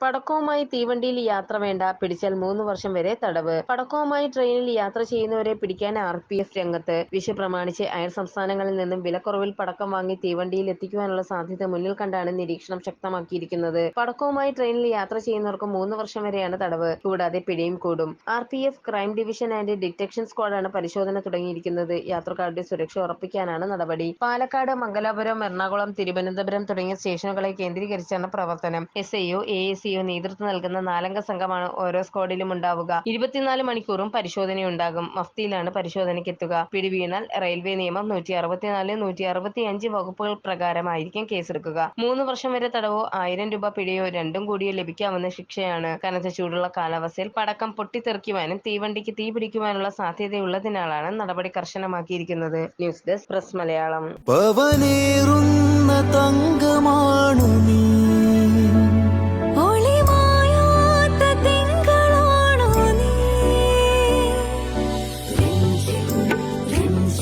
പടക്കവുമായി തീവണ്ടിയിൽ യാത്ര വേണ്ട പിടിച്ചാൽ മൂന്ന് വർഷം വരെ തടവ്. പടക്കവുമായി ട്രെയിനിൽ യാത്ര ചെയ്യുന്നവരെ പിടിക്കാൻ ആർ പി എഫ് രംഗത്ത് വിഷു പ്രമാണിച്ച് അയൽ സംസ്ഥാനങ്ങളിൽ നിന്നും വിലക്കുറവിൽ പടക്കം വാങ്ങി തീവണ്ടിയിൽ എത്തിക്കുവാനുള്ള സാധ്യത മുന്നിൽ കണ്ടാണ് നിരീക്ഷണം ശക്തമാക്കിയിരിക്കുന്നത്. പടക്കവുമായി ട്രെയിനിൽ യാത്ര ചെയ്യുന്നവർക്ക് മൂന്ന് വർഷം വരെയാണ് തടവ്. കൂടാതെ പിഴയും കൂടും. R P F crime division and detection സ്ക്വാഡാണ് പരിശോധന തുടങ്ങിയിരിക്കുന്നത്. യാത്രക്കാരുടെ സുരക്ഷ ഉറപ്പിക്കാനാണ് നടപടി. പാലക്കാട് മംഗലാപുരം എറണാകുളം തിരുവനന്തപുരം തുടങ്ങിയ സ്റ്റേഷനുകളെ കേന്ദ്രീകരിച്ചാണ് പ്രവർത്തനം. S I O A S CO നേതൃത്വം നൽകുന്ന നാലംഗ സംഘമാണ് ഓരോ സ്ക്വാഡിലും ഉണ്ടാവുക. ഇരുപത്തിനാല് മണിക്കൂറും പരിശോധനയുണ്ടാകും. മഫ്തിയിലാണ് പരിശോധനയ്ക്ക് എത്തുക പിടിവീണാൽ റെയിൽവേ നിയമം നൂറ്റി അറുപത്തിനാല് നൂറ്റി അറുപത്തി അഞ്ച് വകുപ്പുകൾ പ്രകാരമായിരിക്കും കേസെടുക്കുക. മൂന്ന് വർഷം വരെ തടവോ ആയിരം രൂപ പിഴയോ രണ്ടും കൂടിയോ ലഭിക്കാവുന്ന ശിക്ഷയാണ്. കനത്ത ചൂടുള്ള കാലാവസ്ഥയിൽ പടക്കം പൊട്ടിത്തെറിക്കുവാനും തീവണ്ടിക്ക് തീ പിടിക്കുവാനുള്ള സാധ്യതയുള്ളതിനാലാണ് നടപടി കർശനമാക്കിയിരിക്കുന്നത്. News desk press Malayalam. തങ്കമാണു